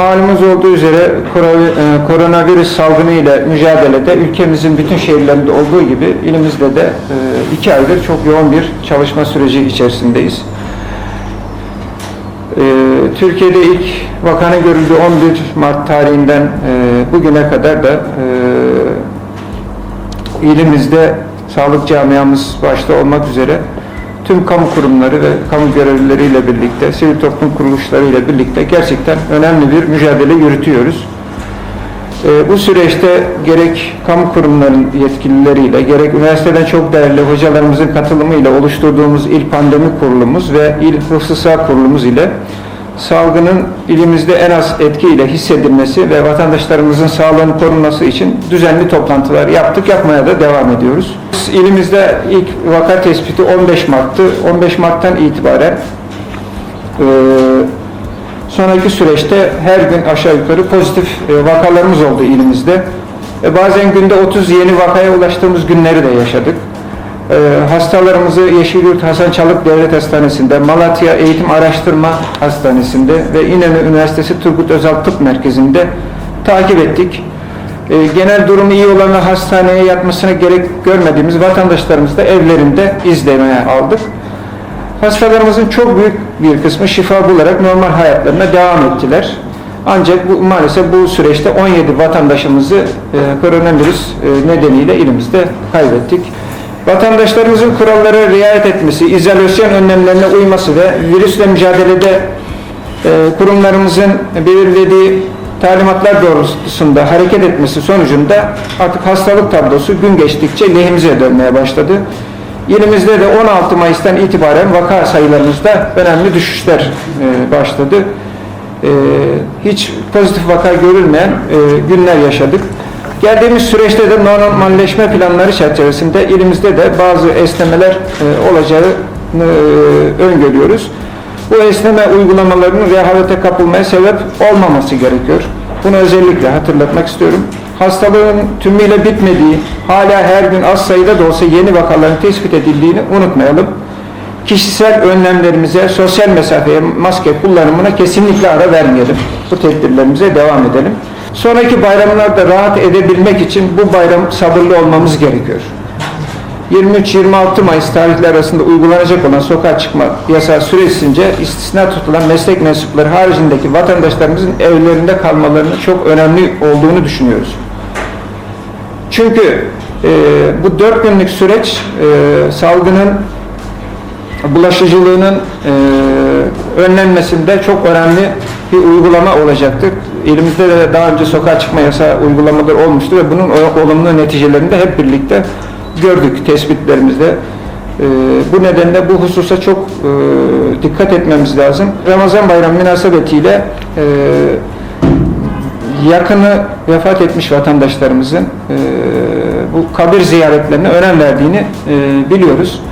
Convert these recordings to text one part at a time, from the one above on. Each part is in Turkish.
Malumuz olduğu üzere e, koronavirüs salgını ile mücadelede ülkemizin bütün şehirlerinde olduğu gibi ilimizde de e, iki aydır çok yoğun bir çalışma süreci içerisindeyiz. E, Türkiye'de ilk vakanın görüldüğü 11 Mart tarihinden bugüne kadar da ilimizde sağlık camiamız başta olmak üzere tüm kamu kurumları ve kamu görevlileriyle birlikte, sivil toplum kuruluşlarıyla birlikte gerçekten önemli bir mücadele yürütüyoruz. Ee, bu süreçte gerek kamu kurumlarının yetkilileriyle, gerek üniversiteden çok değerli hocalarımızın katılımıyla oluşturduğumuz il pandemi kurulumuz ve il hıfzı kurulumuz ile salgının ilimizde en az etkiyle hissedilmesi ve vatandaşlarımızın sağlığının korunması için düzenli toplantılar yaptık, yapmaya da devam ediyoruz. Biz İlimizde ilk vaka tespiti 15 Mart'tı. 15 Mart'tan itibaren e, sonraki süreçte her gün aşağı yukarı pozitif e, vakalarımız oldu ilimizde. E, bazen günde 30 yeni vakaya ulaştığımız günleri de yaşadık. E, hastalarımızı Yeşilyurt Hasan Çalık Devlet Hastanesi'nde, Malatya Eğitim Araştırma Hastanesi'nde ve İnönü Üniversitesi Turgut Özal Tıp Merkezi'nde takip ettik. E, genel durumu iyi olanı hastaneye yatmasına gerek görmediğimiz vatandaşlarımızı da evlerinde izlemeye aldık. Hastalarımızın çok büyük bir kısmı şifa bularak normal hayatlarına devam ettiler. Ancak bu, maalesef bu süreçte 17 vatandaşımızı e, koronavirüs e, nedeniyle elimizde kaybettik. Vatandaşlarımızın kurallara riayet etmesi, izolasyon önlemlerine uyması ve virüsle mücadelede e, kurumlarımızın belirlediği talimatlar doğrultusunda hareket etmesi sonucunda artık hastalık tablosu gün geçtikçe lehimize dönmeye başladı. İlimizde de 16 Mayıs'tan itibaren vaka sayılarımızda önemli düşüşler e, başladı. E, hiç pozitif vaka görülmeyen e, günler yaşadık. Geldiğimiz süreçte de normalleşme planları çerçevesinde ilimizde de bazı esnemeler e, olacağını e, öngörüyoruz. Bu esneme uygulamalarının rehavete kapılmaya sebep olmaması gerekiyor. Bunu özellikle hatırlatmak istiyorum. Hastalığın tümüyle bitmediği, hala her gün az sayıda da olsa yeni vakaların tespit edildiğini unutmayalım. Kişisel önlemlerimize, sosyal mesafeye, maske kullanımına kesinlikle ara vermeyelim. Bu tedbirlerimize devam edelim. Sonraki bayramlarda rahat edebilmek için bu bayram sabırlı olmamız gerekiyor. 23-26 Mayıs tarihleri arasında uygulanacak olan sokağa çıkma yasağı süresince istisna tutulan meslek mensupları haricindeki vatandaşlarımızın evlerinde kalmalarının çok önemli olduğunu düşünüyoruz. Çünkü e, bu dört günlük süreç e, salgının bulaşıcılığının e, önlenmesinde çok önemli bir uygulama olacaktır. Elimizde de daha önce sokağa çıkma yasağı uygulamaları olmuştu ve bunun olumlu neticelerini de hep birlikte gördük tespitlerimizde. E, bu nedenle bu hususa çok e, dikkat etmemiz lazım. Ramazan bayramı münasebetiyle e, yakını vefat etmiş vatandaşlarımızın e, bu kabir ziyaretlerine önem verdiğini e, biliyoruz.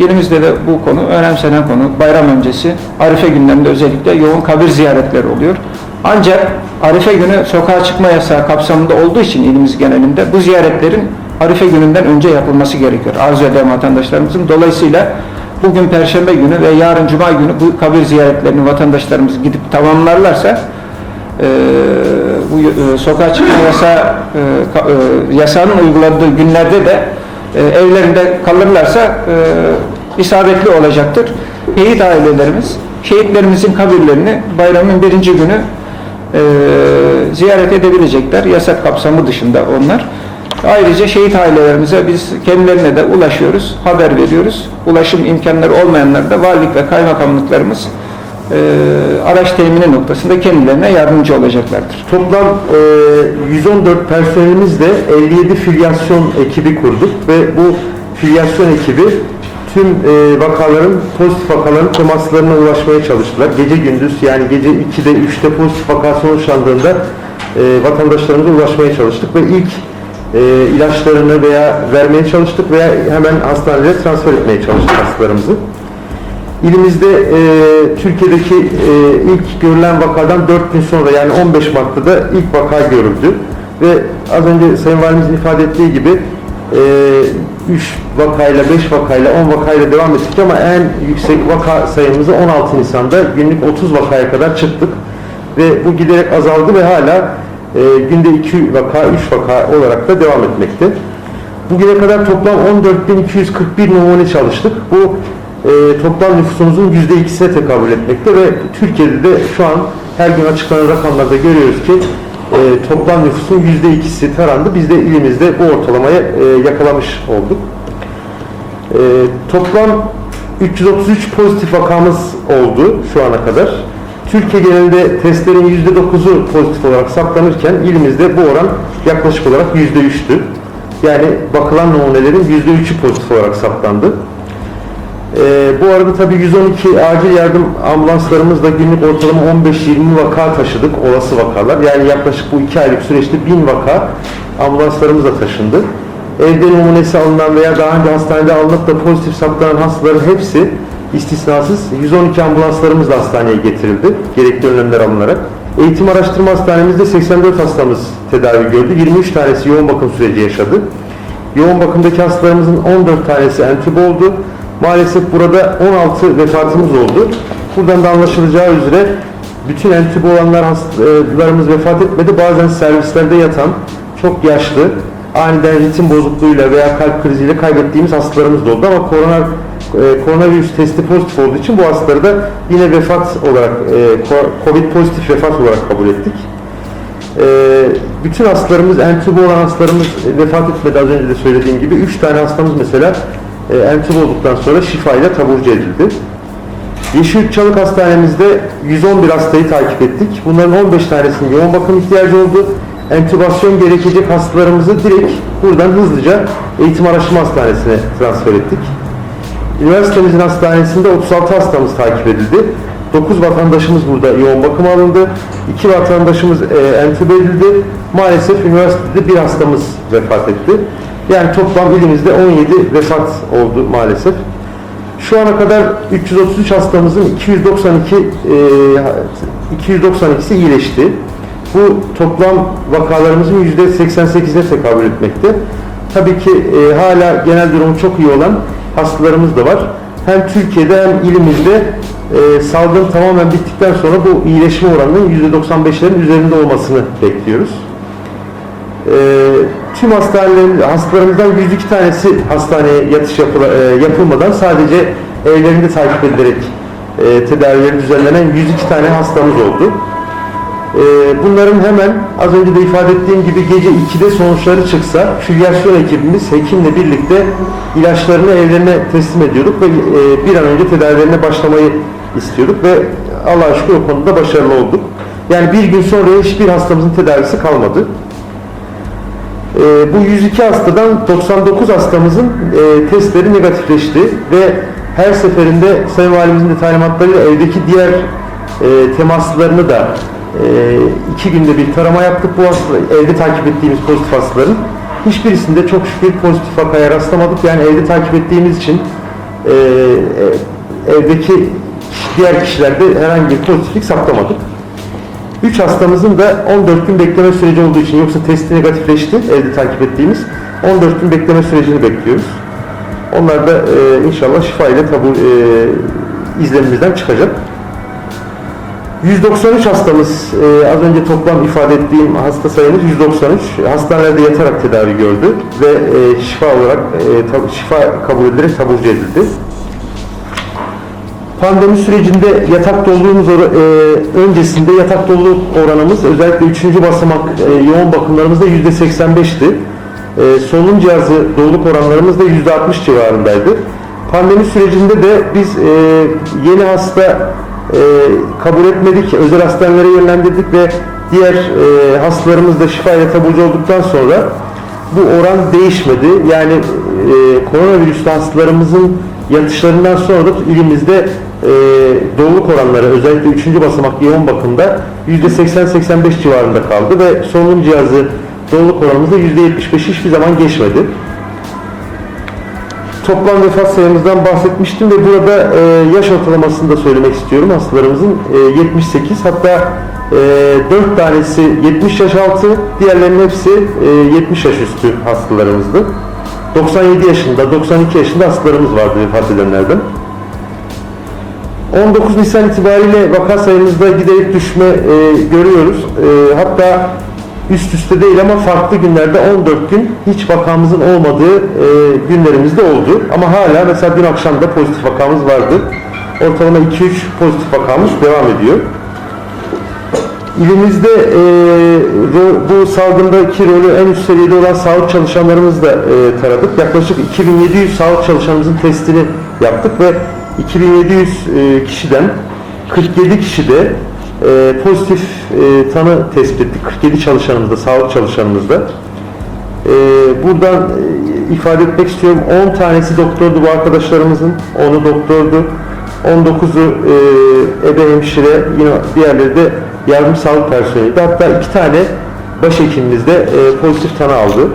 Elimizde de bu konu önemsenen konu. Bayram öncesi Arife günlerinde özellikle yoğun kabir ziyaretleri oluyor. Ancak Arife günü sokağa çıkma yasağı kapsamında olduğu için ilimiz genelinde bu ziyaretlerin Arife gününden önce yapılması gerekiyor. Arzu eden vatandaşlarımızın. Dolayısıyla bugün Perşembe günü ve yarın Cuma günü bu kabir ziyaretlerini vatandaşlarımız gidip tamamlarlarsa e, bu e, sokağa çıkma yasağı, e, yasağının uyguladığı günlerde de e, evlerinde kalırlarsa e, isabetli olacaktır. Şehit ailelerimiz, şehitlerimizin kabirlerini bayramın birinci günü e, ziyaret edebilecekler. Yasak kapsamı dışında onlar. Ayrıca şehit ailelerimize biz kendilerine de ulaşıyoruz, haber veriyoruz. Ulaşım imkanları olmayanlar da valilik ve kaymakamlıklarımız e, araç temini noktasında kendilerine yardımcı olacaklardır. Toplam e, 114 personelimizle 57 filyasyon ekibi kurduk ve bu filyasyon ekibi tüm e, vakaların, pozitif vakaların temaslarına ulaşmaya çalıştılar. Gece gündüz yani gece 2'de 3'te pozitif vaka sonuçlandığında e, vatandaşlarımıza ulaşmaya çalıştık ve ilk e, ilaçlarını veya vermeye çalıştık veya hemen hastanelere transfer etmeye çalıştık hastalarımızı. İlimizde e, Türkiye'deki e, ilk görülen vakadan 4 gün sonra yani 15 Mart'ta da ilk vaka görüldü. Ve az önce Sayın Valimizin ifade ettiği gibi e, 3 vakayla, 5 vakayla, 10 vakayla devam ettik ama en yüksek vaka sayımızı 16 Nisan'da günlük 30 vakaya kadar çıktık. ve bu giderek azaldı ve hala e, günde 2 vaka, 3 vaka olarak da devam etmekte. Bugüne kadar toplam 14.241 numune çalıştık. Bu e, toplam nüfusumuzun %2'sine tekabül etmekte ve Türkiye'de de şu an her gün açıklanan rakamlarda görüyoruz ki e, toplam nüfusun %2'si tarandı. Biz de ilimizde bu ortalamayı e, yakalamış olduk. E, toplam 333 pozitif vakamız oldu şu ana kadar. Türkiye genelinde testlerin %9'u pozitif olarak saptanırken ilimizde bu oran yaklaşık olarak %3'tü. Yani bakılan numunelerin %3'ü pozitif olarak saptandı. Ee, bu arada tabii 112 acil yardım ambulanslarımızla günlük ortalama 15-20 vaka taşıdık, olası vakalar. Yani yaklaşık bu 2 aylık süreçte 1000 vaka ambulanslarımızla taşındı. Evde numunesi alınan veya daha önce hastanede alınıp da pozitif saptanan hastaların hepsi istisnasız 112 ambulanslarımızla hastaneye getirildi. Gerekli önlemler alınarak. Eğitim Araştırma Hastanemizde 84 hastamız tedavi gördü. 23 tanesi yoğun bakım süreci yaşadı. Yoğun bakımdaki hastalarımızın 14 tanesi entübe oldu. Maalesef burada 16 vefatımız oldu. Buradan da anlaşılacağı üzere bütün entübe olanlar hastalarımız vefat etmedi. Bazen servislerde yatan, çok yaşlı, aniden ritim bozukluğuyla veya kalp kriziyle kaybettiğimiz hastalarımız da oldu. Ama korona, e, koronavirüs testi pozitif olduğu için bu hastaları da yine vefat olarak, e, COVID pozitif vefat olarak kabul ettik. Ee, bütün hastalarımız, entübe olan hastalarımız vefat etmedi az önce de söylediğim gibi. 3 tane hastamız mesela e, entübe olduktan sonra şifayla taburcu edildi. Yeşilürt Çalık Hastanemizde 111 hastayı takip ettik. Bunların 15 tanesinin yoğun bakım ihtiyacı oldu. Entübasyon gerekecek hastalarımızı direkt buradan hızlıca Eğitim Araştırma Hastanesi'ne transfer ettik. Üniversitemizin hastanesinde 36 hastamız takip edildi. 9 vatandaşımız burada yoğun bakıma alındı. 2 vatandaşımız e, entübe edildi. Maalesef üniversitede bir hastamız vefat etti. Yani toplam ilimizde 17 vefat oldu maalesef. Şu ana kadar 333 hastamızın 292 e, 292'si iyileşti. Bu toplam vakalarımızın %88'ine tekabül etmekte. Tabii ki e, hala genel durumu çok iyi olan hastalarımız da var. Hem Türkiye'de hem ilimizde e, salgın tamamen bittikten sonra bu iyileşme oranının %95'lerin üzerinde olmasını bekliyoruz. E, tüm hastanelerin, hastalarımızdan 102 tanesi hastaneye yatış yapıla, e, yapılmadan sadece evlerinde takip edilerek e, tedavileri düzenlenen 102 tane hastamız oldu. E, bunların hemen az önce de ifade ettiğim gibi gece 2'de sonuçları çıksa filyasyon ekibimiz hekimle birlikte ilaçlarını evlerine teslim ediyorduk ve e, bir an önce tedavilerine başlamayı istiyorduk ve Allah'a şükür o konuda başarılı olduk. Yani bir gün sonra hiçbir hastamızın tedavisi kalmadı. E, bu 102 hastadan 99 hastamızın e, testleri negatifleşti ve her seferinde Sayın Valimizin de talimatlarıyla evdeki diğer e, temaslarını da e, iki günde bir tarama yaptık bu hasta, evde takip ettiğimiz pozitif hastaların. Hiçbirisinde çok şükür pozitif vakaya rastlamadık. Yani evde takip ettiğimiz için e, e, evdeki diğer kişilerde herhangi bir pozitiflik saptamadık. 3 hastamızın da 14 gün bekleme süreci olduğu için yoksa testi negatifleşti evde takip ettiğimiz 14 gün bekleme sürecini bekliyoruz. Onlar da e, inşallah şifa ile tabu e, izlemimizden çıkacak. 193 hastamız e, az önce toplam ifade ettiğim hasta sayımız 193 hastanelerde yatarak tedavi gördü ve e, şifa olarak e, şifa kabul edilerek taburcu edildi. Pandemi sürecinde yatak doluluğumuz e, öncesinde yatak doluluk oranımız özellikle 3. basamak e, yoğun bakımlarımızda %85'ti. E, solunum cihazı doluluk oranlarımız da %60 civarındaydı. Pandemi sürecinde de biz e, yeni hasta e, kabul etmedik, özel hastanelere yönlendirdik ve diğer e, hastalarımız da şifa ile taburcu olduktan sonra bu oran değişmedi. Yani e, koronavirüslü hastalarımızın yatışlarından sonra da ilimizde e, doluluk oranları özellikle 3. basamak yoğun bakımda %80-85 civarında kaldı ve solunum cihazı doluluk oranımız da %75 hiçbir zaman geçmedi. Toplam vefat sayımızdan bahsetmiştim ve burada e, yaş ortalamasını da söylemek istiyorum hastalarımızın. E, 78 hatta e, 4 tanesi 70 yaş altı, diğerlerinin hepsi e, 70 yaş üstü hastalarımızdı. 97 yaşında, 92 yaşında hastalarımız vardı vefat edenlerden. 19 Nisan itibariyle vaka sayımızda giderek düşme e, görüyoruz. E, hatta üst üste değil ama farklı günlerde 14 gün hiç vakamızın olmadığı e, günlerimiz de oldu. Ama hala mesela dün akşam da pozitif vakamız vardı. Ortalama 2-3 pozitif vakamız devam ediyor. İlimizde e, bu salgındaki rolü en üst seviyede olan sağlık çalışanlarımızı da e, taradık. Yaklaşık 2700 sağlık çalışanımızın testini yaptık ve 2700 e, kişiden 47 kişide e, pozitif e, tanı tespit ettik. 47 çalışanımızda, sağlık çalışanımızda. E, buradan e, ifade etmek istiyorum. 10 tanesi doktordu bu arkadaşlarımızın. 10'u doktordu. 19'u e, ebe hemşire, yine diğerleri de yardım sağlık personeliydi. Hatta iki tane başhekimimiz de pozitif tanı aldı.